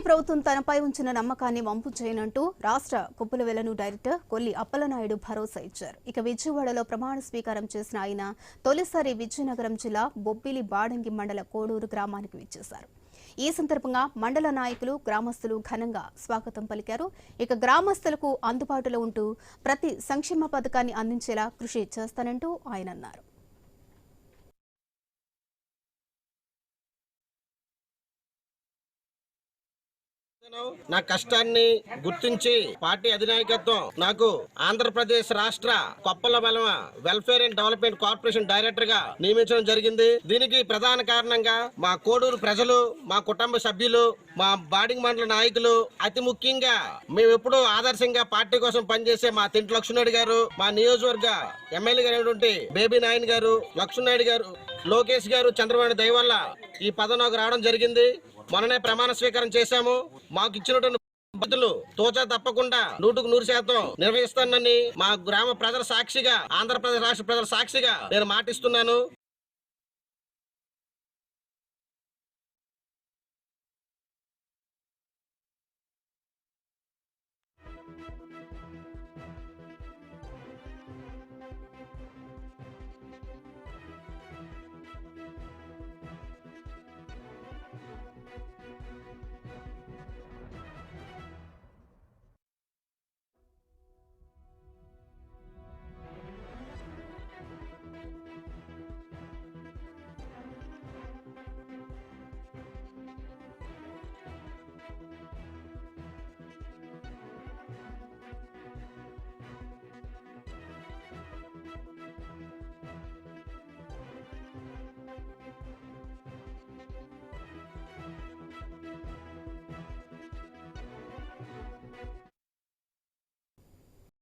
ప్రభుత్వం తనపై ఉంచిన నమ్మకాన్ని వంపు చేయనంటూ రాష్ట్ర కొప్పుల వెలను డైరెక్టర్ కొల్లి అప్పలనాయుడు భరోసా ఇచ్చారు. ఇక విజయవాడలో ప్రమాణ స్వీకారం చేసిన ఆయన తొలిసారి విజయనగరం జిల్లా బొబ్బిలి బాడంగి మండల కోడూరు గ్రామానికి విచ్చేశారు. ఈ సందర్భంగా మండల నాయకులు గ్రామస్తులు ఘనంగా స్వాగతం పలికారు. ఇక గ్రామస్తులకు అందుబాటులో ఉంటూ ప్రతి సంక్షేమ పథకాన్ని అందించేలా కృషి చేస్తానంటూ ఆయన అన్నారు. నా కష్టాన్ని గుర్తించి పార్టీ అధినాయకత్వం నాకు ఆంధ్రప్రదేశ్ రాష్ట్ర కొప్పల బలమ వెల్ఫేర్ అండ్ డెవలప్మెంట్ కార్పొరేషన్ డైరెక్టర్గా నియమించడం జరిగింది. దీనికి ప్రధాన కారణంగా మా కోడూరు ప్రజలు మా కుటుంబ సభ్యులు మా బాడింగ్ మండల నాయకులు అతి ముఖ్యంగా మేము ఎప్పుడూ ఆదర్శంగా పార్టీ కోసం పనిచేసే మా తింటి లక్ష్మణుడు గారు మా నియోజకవర్గ ఎమ్మెల్యే గారు బేబీ నాయన్ గారు లక్ష్మణ్ గారు లోకేష్ గారు చంద్రబాబు దయ వల్ల ఈ పదవి రావడం జరిగింది. మొన్ననే ప్రమాణ స్వీకారం చేశాము. మాకు ఇచ్చినటువంటి బదులు తోచా తప్పకుండా నూటుకు నూరు శాతం నిర్వహిస్తానని మా గ్రామ ప్రజల సాక్షిగా ఆంధ్రప్రదేశ్ రాష్ట్ర ప్రజల సాక్షిగా నేను మాటిస్తున్నాను.